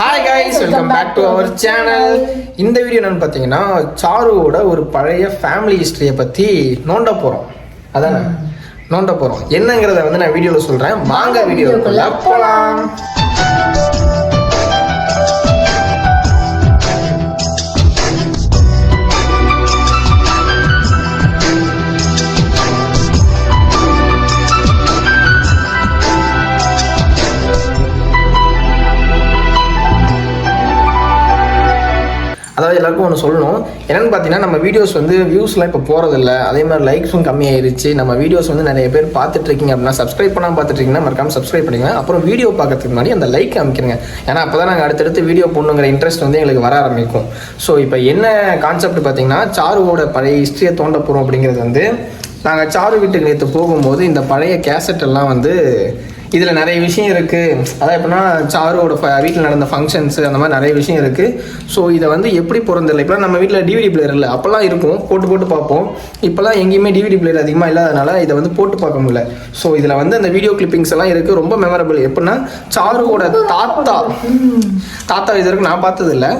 Hi guys welcome back to our channel இந்த video என்னன்னு பார்த்தீங்கன்னா சாருவோட ஒரு பழைய ஃபேமிலி ஹிஸ்டரியை பற்றி நோண்ட போகிறோம் அதானே? நோண்ட போகிறோம் என்னங்கிறத வந்து நான் வீடியோவில் சொல்கிறேன் வாங்க வீடியோக்குள்ள போகலாம் அதாவது எல்லாருக்கும் ஒன்று சொல்லணும். என்னென்னு பார்த்தீங்கன்னா நம்ம வீடியோஸ் வந்து வியூஸ்லாம் இப்போ போகிறதில்ல அதே மாதிரி லைக்ஸும் கம்மியாயிருச்சு. நம்ம வீடியோஸ் வந்து நிறைய பேர் பார்த்துட்டு இருக்கீங்க அப்படின்னா சப்ஸ்கிரைப் பண்ணாமல் பார்த்துட்டு இருக்கீங்கன்னா மறக்காம சப்ஸ்கிரைப் பண்ணுங்க அப்புறம் வீடியோ பார்க்கறதுக்கு முன்னாடி அந்த லைக் அமைக்கிறங்க. ஏன்னா அப்போ தான் நாங்கள் அடுத்தடுத்து வீடியோ போடணுங்கிற இன்ட்ரெஸ்ட் வந்து எங்களுக்கு வர ஆரம்பிக்கும். ஸோ இப்போ என்ன கான்செப்ட் பார்த்தீங்கன்னா சாருவோட பழைய ஹிஸ்ட்ரியை தோண்ட போகிறோம் அப்படிங்கிறது வந்து நாங்கள் சாரு வீட்டுக்கு நேற்று போகும்போது இந்த பழைய கேசட் எல்லாம் வந்து இதில் நிறைய விஷயம் இருக்குது அதான் எப்படின்னா சாரோட வீட்டில் நடந்த ஃபங்க்ஷன்ஸ் அந்த மாதிரி நிறைய விஷயம் இருக்குது ஸோ இதை வந்து எப்படி பிறந்தில்லை இப்போலாம் நம்ம வீட்டில் டிவிடி பிளேயர் இல்லை. அப்போல்லாம் இருக்கும். போட்டு போட்டு பார்ப்போம். இப்போலாம் எங்கேயுமே டிவிடி பிளேயர் அதிகமாக இல்லாதனால இதை வந்து போட்டு பார்க்க முடியல. ஸோ இதில் வந்து அந்த வீடியோ கிளிப்பிங்ஸ் எல்லாம் இருக்குது ரொம்ப மெமரபிள் எப்படின்னா சாருவோட தாத்தா தாத்தா இது வரைக்கும் நான் பார்த்தது இல்லை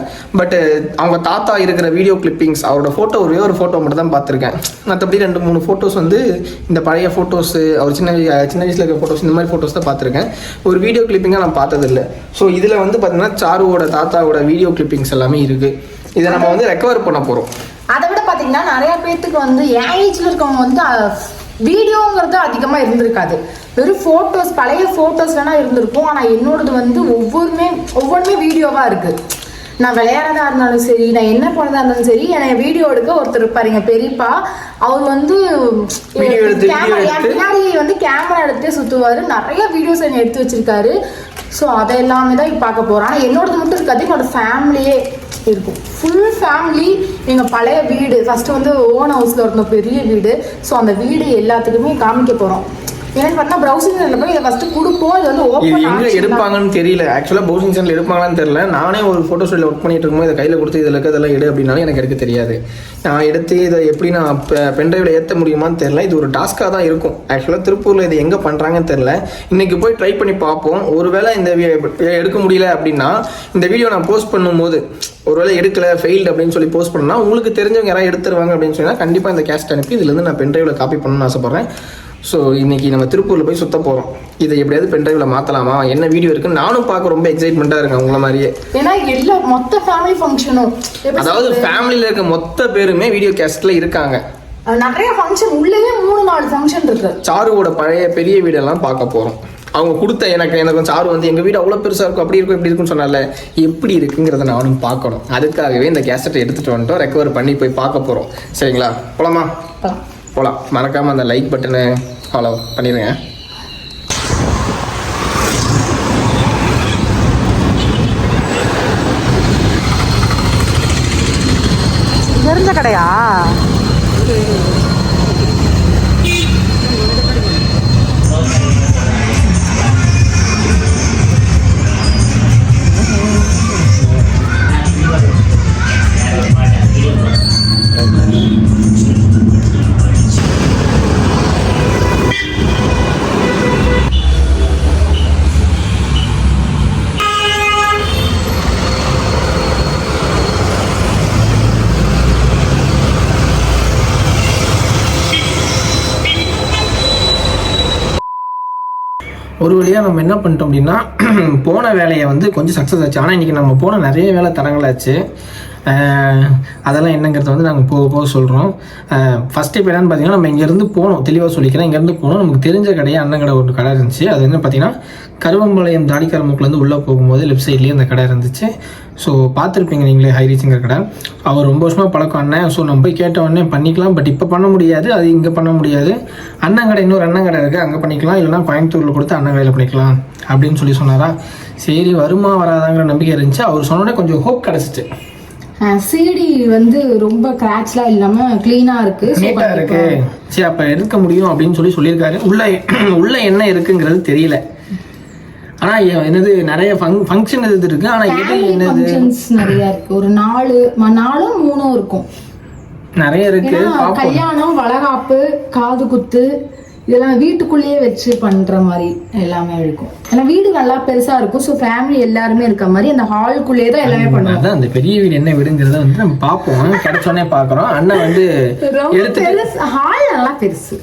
பட் அவங்க தாத்தா இருக்கிற வீடியோ கிளிப்பிங்ஸ் அவரோட ஃபோட்டோ ஒரே ஒரு ஃபோட்டோ மட்டும் தான் பார்த்துருக்கேன். மற்றபடி ரெண்டு மூணு ஃபோட்டோஸ் வந்து இந்த பழைய ஃபோட்டோஸ் அவர் சின்ன சின்ன வயசில் இருக்கிற ஃபோட்டோஸ் இந்த மாதிரி ஃபோட்டோஸ் தான் பார்த்துருக்கேன். ஒரு வீடியோ கிளிப்பிங்காக நான் பார்த்ததில்லை. ஸோ இதில் வந்து பார்த்தீங்கன்னா சாருவோட தாத்தாவோட வீடியோ கிளிப்பிங்ஸ் எல்லாமே இருக்குது இதை நம்ம வந்து ரெக்கவர் பண்ண போகிறோம் அதை விட பார்த்தீங்கன்னா நிறைய பேர்த்துக்கு வந்து என் ஏஜ்ல இருக்கவங்க வந்து வீடியோங்கிறது அதிகமாக இருந்திருக்காது. வெறும் ஃபோட்டோஸ் பழைய ஃபோட்டோஸ் வேணால் இருந்திருக்கும். ஆனால் என்னோடது வந்து ஒவ்வொருமே ஒவ்வொன்றுமே வீடியோவாக இருக்குது நான் விளையாடுறதா இருந்தாலும் சரி நான் என்ன போனதா இருந்தாலும் சரி என்னை வீடியோ எடுக்க ஒருத்தர் இருப்பாரு எங்க பெரியப்பா. அவர் வந்து. பின்னாடி வந்து கேமரா எடுத்து சுத்துவாரு. நிறைய வீடியோஸ் என்ன எடுத்து வச்சிருக்காரு. ஸோ அதை எல்லாமே தான் பார்க்க போறோம். ஆனா என்னோடது மட்டும் இருக்காது என்னோட ஃபேமிலியே இருக்கும். ஃபுல் ஃபேமிலி எங்க பழைய வீடு. ஃபர்ஸ்ட் வந்து ஓன் ஹவுஸ்ல இருந்த பெரிய வீடு. ஸோ அந்த வீடு எல்லாத்துக்குமே காமிக்க போறோம். என்னன்னு பார்த்தா ப்ரௌசிங் போய் இதை ஃபர்ஸ்ட் கொடுப்போம் இது வந்து இது எங்கே ஓப்பன் எடுப்பாங்கன்னு தெரியல. ஆக்சுவலாக பவுசிங் சென்டர் எடுப்பாங்களான்னு தெரியல. நானே ஒரு ஃபோட்டோ ஸ்டுடியில் ஒர்க் பண்ணிட்டு இருக்கும்போது இதை கையில் கொடுத்து இதில் இருக்கிறதெல்லாம் எடு அப்படின்னாலும் எனக்கு எடுக்க தெரியாது. நான் எடுத்து இதை எப்படி நான் பென்ட்ரைவில் ஏற்ற முடியுமான்னு தெரியல. இது ஒரு டாஸ்க்காக தான் இருக்கும். ஆக்சுவலாக திருப்பூரில் இது எங்கே பண்ணுறாங்கன்னு தெரியல. இன்னைக்கு போய் ட்ரை பண்ணி பார்ப்போம். ஒருவேளை இந்த எடுக்க முடியல அப்படின்னா இந்த வீடியோ நான் போஸ்ட் பண்ணும்போது ஒருவேளை எடுக்கல ஃபெயில்டு அப்படின்னு சொல்லி போஸ்ட் பண்ணா உங்களுக்கு தெரிஞ்சவங்க யாராவது எடுத்துருவாங்க அப்படின்னு சொன்னால் கண்டிப்பாக இந்த கேஸ்ட் அனுப்பி இதுலேருந்து நான் பென்ட்ரைவில் காப்பி பண்ணணும்னு ஆசைப்பட்றேன். ஸோ இன்னைக்கு நம்ம திருப்பூரில் போய் சுத்த போகிறோம் இதை எப்படியாவது பென்ட்ரைவில் மாற்றலாமா என்ன வீடியோ இருக்குன்னு நானும் பார்க்க ரொம்ப எக்ஸைட்மெண்ட்டாக இருக்கேன் உங்களை மாதிரியே. ஏன்னா எல்லா மொத்த ஃபேமிலி ஃபங்க்ஷனும் அதாவது ஃபேமிலியில் இருக்க மொத்த பேருமே வீடியோ கேஸ்ட்டில் இருக்காங்க. நிறைய ஃபங்க்ஷன் உள்ளேயே மூணு நாலு ஃபங்க்ஷன் இருக்கு. சாருவோட பழைய பெரிய வீடெல்லாம் பார்க்க போகிறோம் அவங்க கொடுத்த எனக்கு எனக்கு சாரு வந்து எங்கள் வீடு அவ்வளோ பெருசாக இருக்கும் அப்படி இருக்கும் இப்படி இருக்குன்னு சொன்னால எப்படி இருக்குங்கிறத நானும் பார்க்கணும். அதுக்காகவே இந்த கேசட்டை எடுத்துகிட்டு வந்துட்டோம் ரெக்கவர் பண்ணி போய் பார்க்க போகிறோம் சரிங்களா? போலாம். போகலாம் மறக்காமல் அந்த லைக் பட்டனை ஃபாலோ பண்ணிடுங்க தெரிஞ்ச கடையா? ஒரு வழியாக நம்ம என்ன பண்ணிட்டோம் அப்படின்னா போன வேலையை வந்து கொஞ்சம் சக்ஸஸ் ஆச்சு. ஆனால் இன்றைக்கி நம்ம போன நிறைய வேலை தரங்களாச்சு அதெல்லாம் என்னங்கிறத வந்து நாங்கள் போக போக சொல்கிறோம் ஃபஸ்ட்டு இப்போ என்னென்னு பார்த்தீங்கன்னா நம்ம இங்கேருந்து போனோம். தெளிவாக சொல்லிக்கிறேன். இங்கேருந்து போனோம். நமக்கு தெரிஞ்ச கடையே அண்ணன் கடை ஒரு கடை இருந்துச்சு. அது என்ன பார்த்தீங்கன்னா கருவம்பாளையம் தாடிக்கரமுக்குலேருந்து உள்ளே போகும்போது லெஃப்ட் சைட்லேயே அந்த கடை இருந்துச்சு. ஸோ பார்த்துருப்பீங்க நீங்களே ஹைரீச்சுங்கிற கடை. அவர் ரொம்ப வருஷமாக பழக்கம் அண்ணன். ஸோ நம்ம போய் கேட்ட உடனே பண்ணிக்கலாம். பட் இப்போ பண்ண முடியாது. அது இங்கே பண்ண முடியாது. அண்ணன் கடை இன்னொரு அண்ணன் கடை இருக்குது அங்கே பண்ணிக்கலாம். இல்லைனா கோயம்புத்தூரில் கொடுத்து அண்ணன் கடையில் பண்ணிக்கலாம் அப்படின்னு சொல்லி சொன்னாரா? சரி வருமா வராதாங்கிற நம்பிக்கை இருந்துச்சு. அவர் சொன்னோடனே கொஞ்சம் ஹோப் கிடச்சிச்சு. சிடி வந்து ரொம்ப கிராச்லாம் இல்லாம கிளீனா இருக்கு. So, நீட்டாக இருக்கு. சரி அப்போ எடுக்க முடியும் அப்படின்னு சொல்லி சொல்லியிருக்காரு. உள்ள உள்ள என்ன இருக்குங்கிறது தெரியல. ஆனால் என்னது நிறைய ஃபங்க்ஷன் இது இருக்கு. ஆனால் எது என்னது? நிறைய இருக்கு. ஒரு நாலு நாலும் மூணும் இருக்கும். நிறைய இருக்கு. கல்யாணம் வளகாப்பு காது குத்து இதெல்லாம் வீட்டுக்குள்ளேயே வச்சு பண்ற மாதிரி எல்லாமே இருக்கும். ஏன்னா வீடு நல்லா பெருசா இருக்கும். ஸோ ஃபேமிலி எல்லாருமே இருக்க மாதிரி அந்த ஹாலுக்குள்ளேயே தான் எல்லாமே பண்ணுவோம். அதான் அந்த பெரிய வீடு என்ன வீடுங்கிறத வந்து நம்ம பார்ப்போம். கிடைச்சோடனே பார்க்குறோம். அண்ணன் வந்து ஹால் நல்லா பெருசு.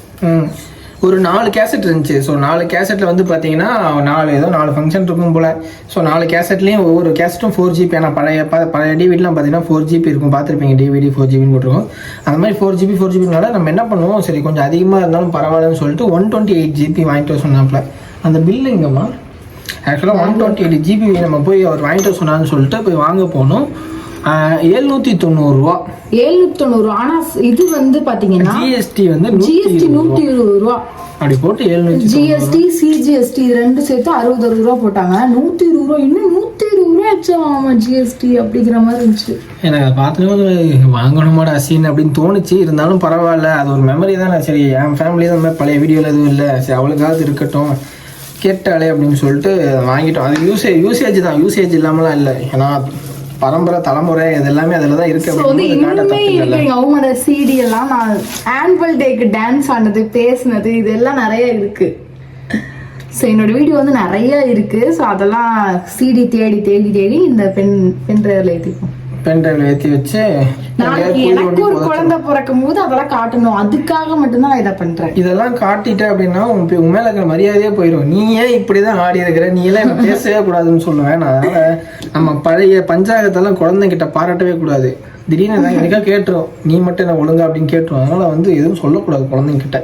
ஒரு நாலு கேசட் இருந்துச்சு. ஸோ நாலு கேசட்டில் வந்து பார்த்தீங்கன்னா நாலு ஏதோ நாலு ஃபங்க்ஷன் இருக்கும் போல். ஸோ நாலு கேசட்லேயும் ஒவ்வொரு கேசட்டும் ஃபோர் ஜிபி ஆனால் பழைய ப பழைய டிவிடிலாம் பார்த்தீங்கன்னா ஃபோர் ஜிபி இருக்கும். பார்த்துருப்பீங்க டிவிடி ஃபோர் ஜிபின்னு போட்டிருக்கோம். அந்த மாதிரி ஃபோர் ஜிபி ஃபோர் ஜிபினால நம்ம என்ன பண்ணுவோம்? சரி கொஞ்சம் அதிகமாக இருந்தாலும் பரவாயில்லன்னு சொல்லிட்டு ஒன் டுவெண்ட்டி எயிட் ஜிபி வாங்கிட்டு வர சொன்னாப்ல அந்த பில்லு எங்கம்மா? ஆக்சுவலாக ஒன் டுவெண்ட்டி எயிட் ஜிபி நம்ம போய் அவர் வாங்கிட்டு வர சொன்னான்னு சொல்லிட்டு போய் வாங்க போனோம். எழுநூற்றி தொண்ணூறுரூவா ஏழ்நூத்தி தொண்ணூறு ஆனா இது வந்து பாத்தீங்கன்னா ஜிஎஸ்டி வந்து ஜிஎஸ்டி நூத்தி இருபது ரூபா. அப்படி போட்டு எழுநூற்றி ஜிஎஸ்டி சிஜிஎஸ்டி இது ரெண்டு சேர்த்து அறுபது அறுபது ரூபா போட்டாங்க. நூத்தி இருபது ரூபா. இன்னும் நூத்தி இருபது ரூபா ஆமா ஜிஎஸ்டி அப்படிங்கிற மாதிரி இருந்துச்சு. எனக்கு பார்த்துட்டு வாங்கணுமாட அசின் அப்படின்னு தோணுச்சு. இருந்தாலும் பரவாயில்ல. அது ஒரு மெமரி தானே. சரி என் ஃபேமிலி தான் பழைய வீடியோவில் எதுவும் இல்லை. சரி அவளுக்காவது இருக்கட்டும். கேட்டாலே அப்படின்னு சொல்லிட்டு வாங்கிட்டோம். அது யூசேஜ் யூசேஜ் தான். யூசேஜ் இல்லாமலாம் இல்லை. ஏன்னா பரம்பரை தலைமுறை இது எல்லாமே அதில் தான் இருக்கு அப்படின்னு அவங்களோட சிடி எல்லாம் நான் ஆனுவல் டேக்கு டான்ஸ் ஆனது பேசுனது இதெல்லாம் நிறைய இருக்கு. ஸோ என்னோட வீடியோ வந்து நிறைய இருக்கு. ஸோ அதெல்லாம் சிடி தேடி தேடி தேடி இந்த பெண் பென் டிரைவ்ல ஏற்றிப்போம் டிரைவ்ல ஏற்றி வச்சு நாளைக்கு எனக்கு ஒரு குழந்தை பிறக்கும் போது அதெல்லாம் காட்டணும். அதுக்காக மட்டும்தான் நான் இதை பண்றேன். இதெல்லாம் காட்டிட்ட அப்படின்னா உன் உன் மேல இருக்கிற மரியாதையே போயிடும் நீ ஏன் இப்படிதான் ஆடி இருக்கிற? நீ எல்லாம் எனக்கு பேசவே கூடாதுன்னு சொல்லுவேன். அதனால நம்ம பழைய பஞ்சாயத்தெல்லாம் குழந்தைகிட்ட பாராட்டவே கூடாது. திடீர்னு நான் எனக்கா கேட்டுரும். நீ மட்டும் என்ன ஒழுங்கா அப்படின்னு கேட்டுரும். அதனால வந்து எதுவும் சொல்லக்கூடாது குழந்தைங்கிட்ட.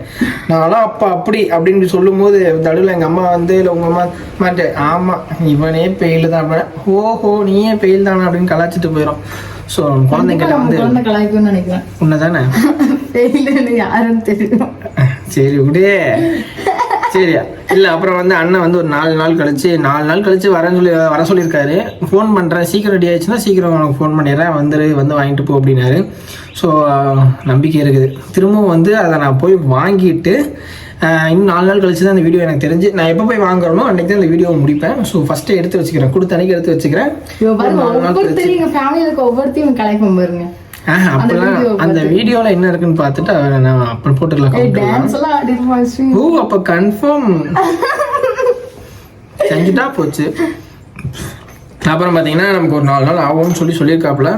நான்லாம் அப்பா அப்படி அப்படின்னு சொல்லும் போது நடுவில் எங்க அம்மா வந்து இல்லை உங்க அம்மா மாட்டேன். ஆமா இவனே பெயில் தான். அப்படின்னா ஓஹோ நீயே பெயில் தானே அப்படின்னு கலாச்சிட்டு போயிடும் ஸோ குழந்தைங்கிட்ட வந்து கலாய்க்கும்னு நினைக்கிறேன். உன்னதானே? யாருன்னு தெரியும். சரி விடு. சரியா இல்ல அப்புறம் வந்து அண்ணன் வந்து ஒரு நாலு நாள் கழிச்சு நாலு நாள் கழிச்சு வரேன்னு சொல்லி வர சொல்லியிருக்காரு. ஃபோன் பண்றேன். சீக்கிரம் ரெடி ஆயிடுச்சுன்னா சீக்கிரம் உனக்கு ஃபோன் பண்ணிடுறேன். வந்துரு வந்து வாங்கிட்டு போ அப்படின்னாரு. ஸோ நம்பிக்கை இருக்குது. திரும்பவும் வந்து அதை நான் போய் வாங்கிட்டு இன்னும் நாலு நாள் கழிச்சு தான் அந்த வீடியோ எனக்கு தெரிஞ்சு நான் எப்போ போய் வாங்குறேனோ அன்றைக்கி தான் அந்த வீடியோவை முடிப்பேன். ஸோ ஃபஸ்ட்டு எடுத்து வச்சுக்கிறேன். கொடுத்த அன்னைக்கு எடுத்து வச்சுக்கிறேன். இவ ஒரு பாருங்க நாலு நாள் கழிச்சு. ஒவ்வொருத்தரையும் எங்க ஃபேமிலியில ஒவ்வொருத்தையும் கலாய்ப்போம் பாருங்க. அந்த வீடியோவில் என்ன இருக்குன்னு பார்த்துட்டு அவரை நான் அப்புறம் போட்டுக்கலாம் ஓ அப்ப கன்ஃபார்ம் செஞ்சுட்டா போச்சு. அப்புறம் பார்த்தீங்கன்னா நமக்கு ஒரு நாலு நாள் ஆகும்னு சொல்லி சொல்லியிருக்காப்புல.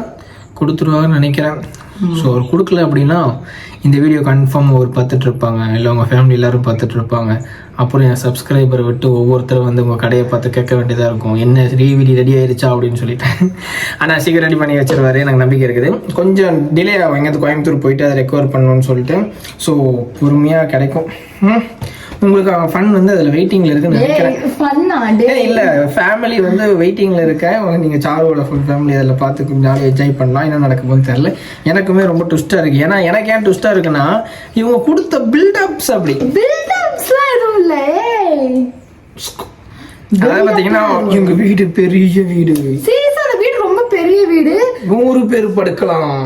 கொடுத்துருவாங்கன்னு நினைக்கிறேன். ஸோ அவர் கொடுக்கல அப்படின்னா இந்த வீடியோ கன்ஃபார்ம் ஒரு பார்த்துட்டு இருப்பாங்க. இல்லை உங்கள் ஃபேமிலி எல்லாரும் பார்த்துட்டு இருப்பாங்க. அப்புறம் என் சப்ஸ்கிரைபரை விட்டு ஒவ்வொருத்தரும் வந்து உங்கள் கடையை பார்த்து கேட்க வேண்டியதாக இருக்கும். என்ன டிவிடி ரெடி ஆயிருச்சா அப்படின்னு சொல்லிட்டு. ஆனால் சீக்கிரம் ரெடி பண்ணி வச்சிருவாரு. எனக்கு நம்பிக்கை இருக்குது. கொஞ்சம் டிலே ஆகும். எங்கேயாவது கோயம்புத்தூர் போயிட்டு அதை ரெக்கவர் பண்ணணும்னு சொல்லிட்டு. ஸோ பொறுமையாக கிடைக்கும். உங்களுக்கு ஃபன் வந்து அதில் வெயிட்டிங்கில் இருக்குன்னு நினைக்கிறேன். இல்ல ஃபேமிலி வந்து வெயிட்டிங்ல இருக்க. நீங்க சாருவோட ஃபுல் ஃபேமிலி அதில் பார்த்து கொஞ்சம் ஜாலியாக என்ஜாய் பண்ணலாம். என்ன நடக்க போகுதுன்னு தெரியல. எனக்குமே ரொம்ப ட்விஸ்டா இருக்கு. ஏன்னா எனக்கு ஏன் ட்விஸ்டா இருக்குன்னா இவங்க கொடுத்த பில்டப்ஸ் அப்படி எதுவும் இல்ல ஏய். அதாவது பார்த்தீங்கன்னா எங்க வீடு பெரிய வீடு. சீரியஸா அந்த வீடு ரொம்ப பெரிய வீடு. நூறு பேர் படுக்கலாம்.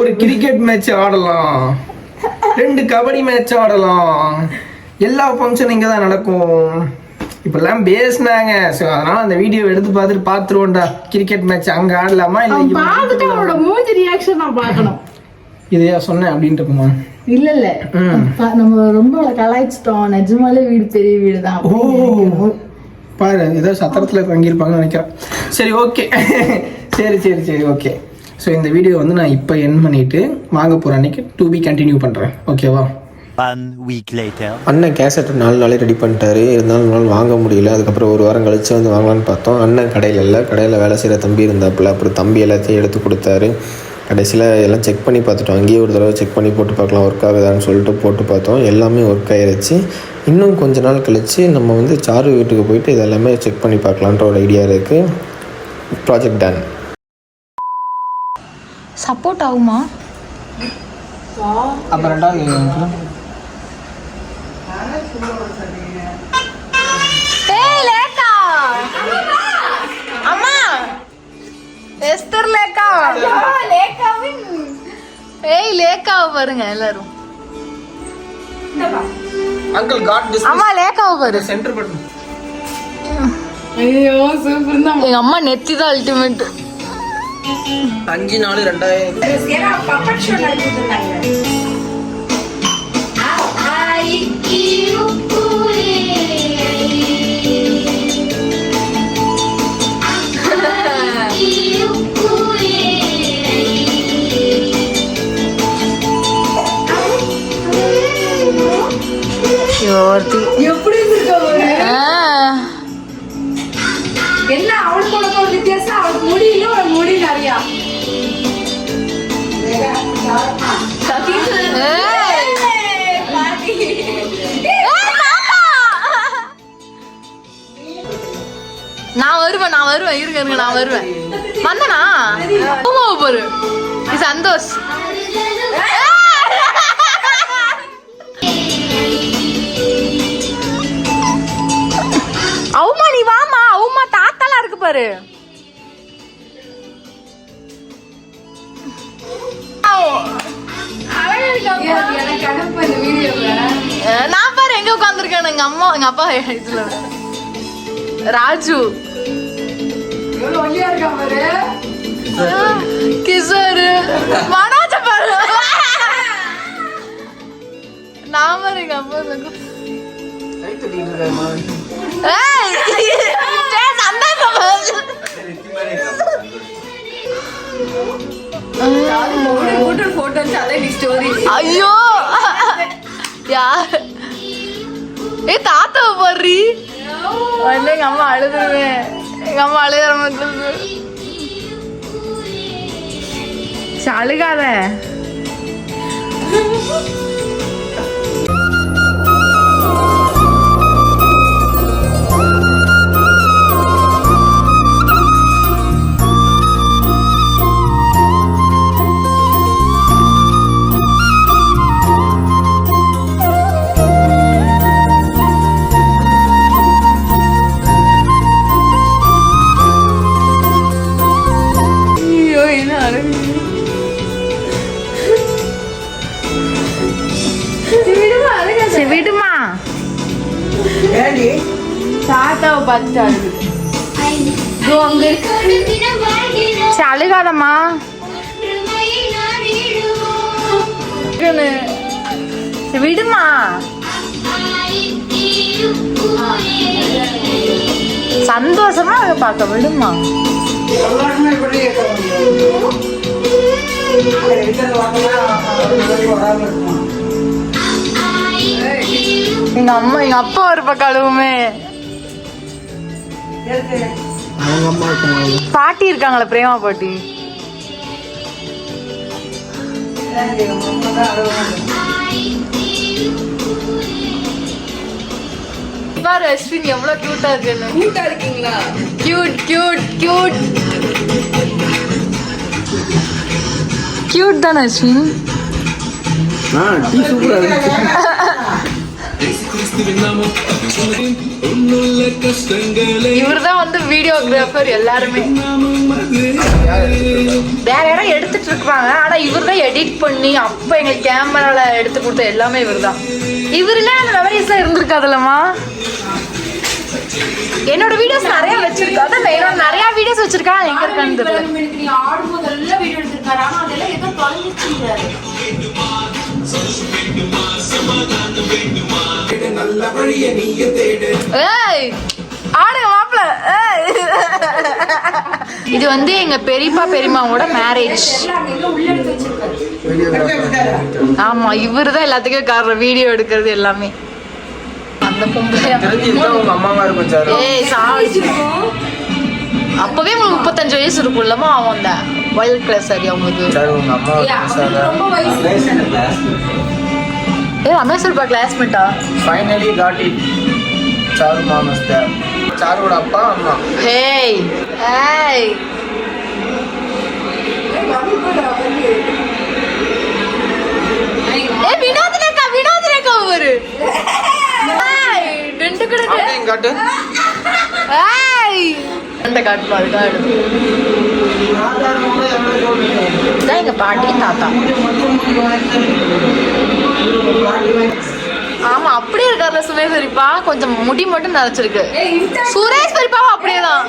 ஒரு கிரிக்கெட் மேட்ச் ஆடலாம். ரெண்டு கபடி மேட்ச் ஆடலாம். எல்லா ஃபங்க்ஷன் இங்கே தான் நடக்கும். இப்பெல்லாம் பேசினாங்க. ஸோ அதனால அந்த வீடியோ எடுத்து பார்த்துட்டு பார்த்துருவோம்டா. கிரிக்கெட் மேட்ச் அங்கே ஆடலாமா? இல்லை பார்த்துட்டு அவனோட மூஞ்சி ரியாக்ஷன் நான் பார்க்கணும். இதையா சொன்னேன் அப்படின்ட்டு இருக்குமா? இல்ல இல்ல ப- நம்ம ரொம்ப கலாய்ச்சிட்டோம். நிஜமாலே வீடு பெரிய வீடு தான் பாரு ஏதோ சத்திரத்தில் தங்கியிருப்பாங்கன்னு நினைக்கிறேன். சரி ஓகே. சரி சரி சரி ஓகே. ஸோ இந்த வீடியோ வந்து நான் இப்போ என் பண்ணிட்டு வாங்க போகிற அன்னைக்கு டூ பி கண்டினியூ பண்ணுறேன் ஓகேவா One week later. அண்ணன் கேசட் நாலு நாளே ரெடி பண்ணிட்டாரு. இருந்தாலும் நாள் வாங்க முடியல. அதுக்கப்புறம் ஒரு வாரம் கழிச்சு வந்து வாங்கலான்னு பார்த்தோம். அண்ணன் கடையில் இல்லை. கடையில் வேலை செய்கிற தம்பி இருந்தாப்புல. அப்புறம் தம்பி எல்லாத்தையும் எடுத்து கொடுத்தாரு. கடைசியில் எல்லாம் செக் பண்ணி பார்த்துட்டோம். அங்கேயே ஒரு தடவை செக் பண்ணி போட்டு பார்க்கலாம் ஒர்க் ஆகுதான்னு சொல்லிட்டு போட்டு பார்த்தோம். எல்லாமே ஒர்க் ஆயிருச்சு. இன்னும் கொஞ்ச நாள் கழிச்சு நம்ம வந்து சாரு வீட்டுக்கு போயிட்டு இதெல்லாமே செக் பண்ணி பார்க்கலான்ற ஒரு ஐடியா இருக்குது ப்ராஜெக்ட் டன் சப்போர்ட் ஆகுமா? அப்புறம் எஸ்தர் லேக்கா ஏய் லேக்காவை பாருங்க எல்லாரும். அங்கிள் காட் டிஸ் அம்மா லேக்காவை பாரு. சென்டர் பட்டன் ஐயோ சூப்பர் தான். எங்க அம்மா நெத்தி தான் அல்டிமேட் அஞ்சு நாலு ரெண்டாயிரம். ஒருத்தி எப்படி ஒரு. என்ன அவளுக்கு உனக்கு ஒரு வித்தியாசம்? அவளுக்கு முடியல உனக்கு முடி நிறையா. நான் வருவேன் நான் வருவேன். இருங்க இருங்க நான் வருவேன். வந்தனா? பாரு சந்தோஷ். பாரு. நான் பாரு எங்க உட்காந்துருக்கேன் எங்க அம்மா எங்க அப்பா இதுல ராஜு. கிஷோரு. மனோஜ பாரு. நான் பாரு எங்க அப்பா ஏய், டேய், சந்தோஷம் ஐயோ. யார்? ஏ தாத்தா பாரு. வந்து எங்க அம்மா அழுதுருவேன் எங்க அம்மா அழுகிற மாதிரி அழுகாத. பார்த்துட்டு. சரி, அழுகாதம்மா. சரி, விடுமா சந்தோஷமா அதை பார்க்க விடுமா எங்க அம்மா எங்க அப்பா ஒரு பக்கம் அழுவுமே பாட்டி இருக்காங்களே பிரேமா பாட்டி. பாரு அஸ்வின் எவ்வளவு கியூட்டா இருக்குன்னு. கூட்டா இருக்கீங்களா? கியூட் கியூட் கியூட் கியூட் தானே அஸ்வின்? ஆ டீ சூப்பராக இருந்துச்சு இவர்தான் வந்து வீடியோகிராஃபர் எல்லாருமே வேற யாரும் எடுத்துட்டு இருக்காங்க ஆனா இவர் தான் எடிட் பண்ணி அப்ப எங்களுக்கு கேமரால எடுத்து கொடுத்த எல்லாமே இவர் தான் இவருல அந்த மெமரிஸ்லாம் இருந்திருக்காதுல்லம்மா என்னோட வீடியோஸ் நிறைய வச்சிருக்கா அதான் என்னோட நிறைய வீடியோஸ் வச்சிருக்கா எங்க இருக்கான்னு தெரியல ஏய் ஆடுங்க மாப்பிள இது வந்து எங்க பெரியப்பா பெரியம்மாவோட மேரேஜ் ஆமா இவரு தான் எல்லாத்துக்கும் காரணம். வீடியோ எடுக்கிறது எல்லாமே. அந்த சார் ஏய் சாவி அப்பவே உங்களுக்கு முப்பத்தஞ்சு வயசு இருக்கும்லமா அவன் அந்த வயல் கிளாஸ் சரி அவங்களுக்கு சார் உங்க அம்மா ஏய், அவனுக்கு ரொம்ப வயசு ஏ ரமேஷ் இருப்பா கிளாஸ்மேட்டா ஃபைனலி காட் இட் சாரு மாமஸ் தேர் சாருவோட அப்பா அம்மா ஹேய் ஏய் ஏ வினோத் ரேகா வினோத் ரேகா ஒரு ஏய் ரெண்டு கிடக்கு அப்படியும் காட்டு ஏய் ரெண்டு காட்டு அதுக்காக எடுத்து இதான் எங்க பாட்டி தாத்தா ஆமா அப்படியே இருக்காருல்ல சுரேஷ் பெரியப்பா. கொஞ்சம் முடி மட்டும் நரைச்சிருக்கு சுரேஷ் பெரியப்பாவும் அப்படியே தான்.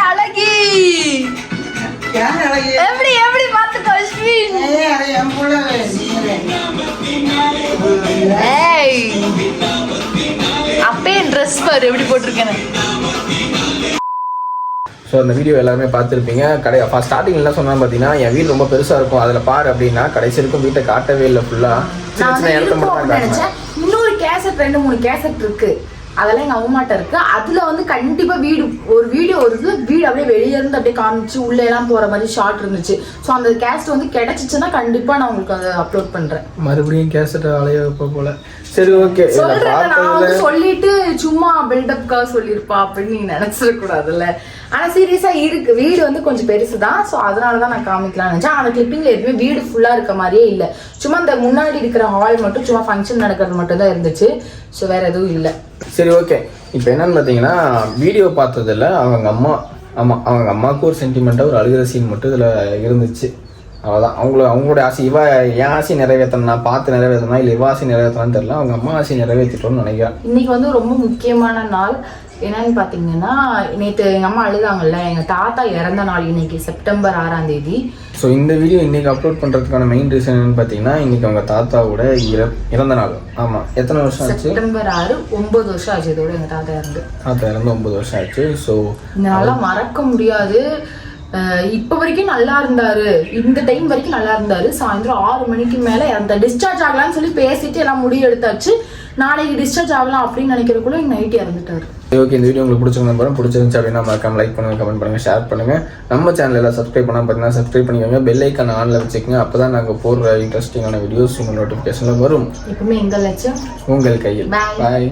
அழகி. எப்படி எப்படி பாத்துக்கோ அஸ்வின் ஏய் அப்பே ட்ரெஸ் பாரு எப்படி போட்டிருக்கேன்னு. ஸோ அந்த வீடியோ எல்லாருமே பார்த்துருப்பீங்க. கடை ஃபஸ்ட் ஸ்டார்டிங் என்ன சொன்னா பார்த்தீங்கன்னா என் வீடு ரொம்ப பெருசாக இருக்கும். அதில் பாரு அப்படின்னா கடைசி இருக்கும் வீட்டை காட்டவே இல்லை ஃபுல்லாக சின்ன சின்ன இடத்த மட்டும் நினைச்சேன். இன்னொரு கேசட் ரெண்டு மூணு கேசட் இருக்கு. அதெல்லாம் எங்க அம்மாட்ட இருக்கு. அதுல வந்து கண்டிப்பா வீடு ஒரு வீடியோ வருது வீடு அப்படியே வெளியே இருந்து அப்படியே காமிச்சு உள்ள எல்லாம் போற மாதிரி ஷார்ட் இருந்துச்சு. ஸோ அந்த கேஸ்ட் வந்து கிடைச்சிச்சுன்னா கண்டிப்பா நான் உங்களுக்கு அதை அப்லோட் பண்றேன். மறுபடியும் கேசட் அலைய வைப்ப போல. சரி ஓகே சொல்றேன் நான் வந்து சொல்லிட்டு சும்மா பில்டப்காக சொல்லியிருப்பா அப்படின்னு நீங்க நினைச்சிடக்கூடாதுல்ல. ஆனா சீரியஸா இருக்கு. வீடு வந்து கொஞ்சம் பெருசுதான். ஸோ அதனாலதான் நான் காமிக்கலாம்னு நினைச்சேன். அந்த கிளிப்பிங்ல எதுவுமே வீடு ஃபுல்லா இருக்க மாதிரியே இல்ல. சும்மா இந்த முன்னாடி இருக்கிற ஹால் மட்டும் சும்மா ஃபங்க்ஷன் நடக்கிறது மட்டும் தான் இருந்துச்சு. ஸோ வேற எதுவும் இல்லை. சரி ஓகே இப்போ என்னன்னு பார்த்தீங்கன்னா வீடியோ பார்த்ததுல அவங்க அம்மா ஆமாம் அவங்க அம்மாவுக்கு ஒரு சென்டிமெண்ட்டாக ஒரு அழுகிற சீன் மட்டும் இதில் இருந்துச்சு. அவ்வளோதான் அவங்கள அவங்களோட ஆசை இவ என் ஆசை நிறைவேற்றணும் நான் பார்த்து நிறைவேற்றணும் இல்லை இவ ஆசை நிறைவேற்றணும்னு தெரியல அவங்க அம்மா ஆசை நிறைவேற்றிட்டோம்னு நினைக்கிறேன். இன்னைக்கு வந்து ரொம்ப முக்கியமான நாள் என்னன்னு பாத்தீங்கன்னா நேத்து எங்க அம்மா அழுதாங்கல்ல எங்க தாத்தா இறந்த நாள் இன்னைக்கு செப்டம்பர் ஆறாம் தேதி. ஸோ இந்த வீடியோ இன்னைக்கு அப்லோட் பண்ணுறதுக்கான மெயின் ரீசன் என்னன்னு பார்த்தீங்கன்னா இன்னைக்கு அவங்க தாத்தாவோட இற இறந்த நாள். ஆமாம் எத்தனை வருஷம் ஆச்சு? செப்டம்பர் ஆறு ஒன்பது வருஷம் ஆச்சு இதோட எங்க தாத்தா இறந்து. தாத்தா இறந்து ஒன்பது வருஷம் ஆச்சு. ஸோ நாளா மறக்க முடியாது. இப்ப வரைக்கும் நல்லா இருந்தாரு. இந்த டைம் வரைக்கும் நல்லா இருந்தாரு. சாயந்தரம் ஆறு மணிக்கு மேல அந்த டிஸ்சார்ஜ் ஆகலாம்னு சொல்லி பேசிட்டு எல்லாம் முடிவு எடுத்தாச்சு. நாளைக்கு டிஸ்சார்ஜ் ஆகலாம் அப்படின்னு நினைக்கிறதுக்குள்ள நைட் இறந்துட்டாரு. ஓகே இந்த வீடியோ உங்களுக்கு பிடிச்சிருந்தா பாருங்க. பிடிச்சிருந்துச்சு அப்படின்னா மறக்காம லைக் பண்ணுங்க கமெண்ட் பண்ணுங்க ஷேர் பண்ணுங்க. நம்ம சேனல் எல்லாம் சப்ஸ்கிரைப் பண்ணாம பார்த்தீங்கன்னா சப்ஸ்கிரைப் பண்ணிக்கோங்க. பெல் ஐக்கான ஆன்ல வச்சுக்கோங்க. அப்பதான் நாங்க போடுற இன்ட்ரெஸ்டிங்கான வீடியோஸ் உங்க நோட்டிஃபிகேஷன்ல வரும். எப்பவுமே எங்க லட்சம்? உங்கள் கையில். பாய்